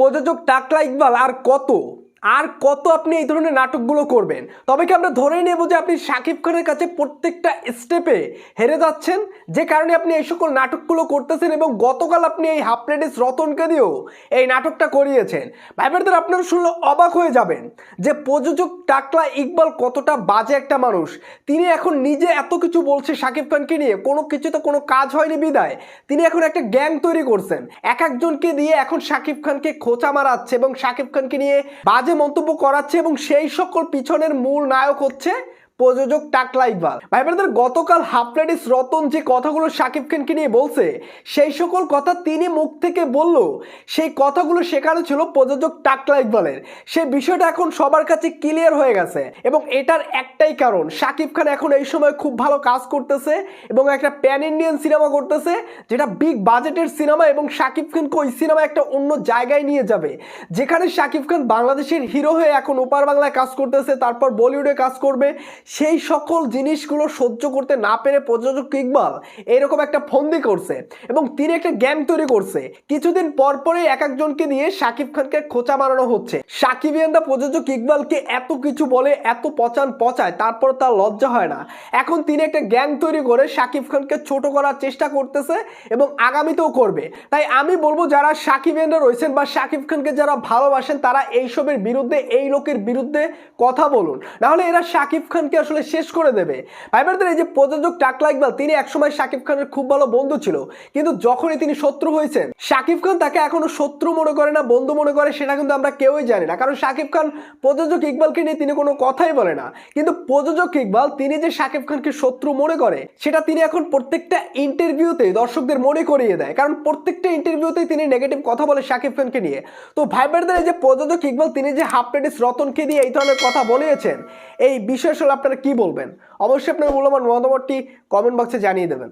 প্রযোজক টাকলা ইকবাল আর কত? আর কত আপনি এই ধরনের নাটকগুলো করবেন? তবে কি আমরা ধরে নেব যে আপনি শাকিব খানের কাছে প্রত্যেকটা স্টেপে হেরে যাচ্ছেন? যে কারণে আপনি এই সকল নাটকগুলো করতেছেন এবং গতকাল আপনি এই হাফ লেডিস রতনকে দিয়েও এই নাটকটা করিয়েছেন। ভাইবারদের আপনারা শুনলে অবাক হয়ে যাবেন যে প্রযোজক টাকলা ইকবাল কতটা বাজে একটা মানুষ। তিনি এখন নিজে এত কিছু বলছে শাকিব খানকে নিয়ে, কোনো কিছু তো কোনো কাজ হয়নি বিদায়। তিনি এখন একটা গ্যাং তৈরি করছেন। এক একজনকে দিয়ে এখন শাকিব খানকে খোঁচা মারাচ্ছে এবং শাকিব খানকে নিয়ে বাজে মন্তব্য করাচ্ছে এবং সেই সকল পিছনের মূল নায়ক হচ্ছে প্রযোজক টাকলা ইকবাল ভাই ব্রাদার গতকাল হাফলেডিস রতন যে কথাগুলো শাকিব খানকে নিয়ে বলছে, সেই সকল কথা তিনি মুখ থেকে বলল। সেই কথাগুলো সেখানে ছিল প্রযোজক টাকলা ইকবালের সেই বিষয়টা এখন সবার কাছে ক্লিয়ার হয়ে গেছে এবং এটার একটাই কারণ শাকিব খান এখন এই সময় খুব ভালো কাজ করতেছে এবং একটা প্যান ইন্ডিয়ান সিনেমা করতেছে, যেটা বিগ বাজেটের সিনেমা এবং শাকিব খানকে ওই সিনেমা একটা অন্য জায়গায় নিয়ে যাবে। যেখানে শাকিব খান বাংলাদেশের হিরো হয়ে এখন ওপার বাংলায় কাজ করতেছে, তারপর বলিউডে কাজ করবে সেই সকল জিনিসগুলো সহ্য করতে না পেরে প্রযোজক ইকবাল এরকম একটা ফন্দি করছে এবং তিনি একটা গ্যাং তৈরি করছে। কিছুদিন পর পরে এক একজনকে দিয়ে শাকিব খানকে খোঁচা মারানো হচ্ছে। সাকিবিয়ানরা প্রযোজক ইকবালকে এত কিছু বলে, এত পচান পচায় তারপর তার লজ্জা হয় না। এখন তিনি একটা গ্যাং তৈরি করে শাকিব খানকে ছোট করার চেষ্টা করতেছে এবং আগামীতেও করবে। তাই আমি বলব, যারা সাকিব সাকিবিয়ানরা রয়েছেন বা শাকিব খানকে যারা ভালোবাসেন, তারা এইসবের বিরুদ্ধে, এই লোকের বিরুদ্ধে কথা বলুন। নাহলে এরা শাকিব খানকে আসলে শেষ করে দেবে। ভাইবারদের এই যে প্রযোজক টাকলা ইকবাল, তিনি একসময় শাকিব খানের খুব ভালো বন্ধু ছিল, কিন্তু যখনই তিনি শত্রু হয়েছেন, শাকিব খান তাকে এখনও শত্রু মনে করে না, বন্ধু মনে করে, সেটা কিন্তু আমরা কেউই জানি না। কারণ শাকিব খান প্রযোজক ইকবালকে নিয়ে তিনি কোনো কথাই বলে না। কিন্তু প্রযোজক ইকবাল, তিনি যে শাকিব খানকে শত্রু মনে করে, সেটা তিনি এখন প্রত্যেকটা ইন্টারভিউতে দর্শকদের মনে করিয়ে দেয়। কারণ প্রত্যেকটা ইন্টারভিউতেই তিনি নেগেটিভ কথা বলে শাকিব খানকে নিয়ে। তো ভাইবারদের এই যে প্রযোজক ইকবাল, তিনি যে হাফ রতনকে দিয়ে এই ধরনের কথা বলিয়েছেন এই বিষয়ে আপনারা কি বলবেন? অবশ্যই আপনার মূল্যবান মতামতটি কমেন্ট বক্সে জানিয়ে দেবেন।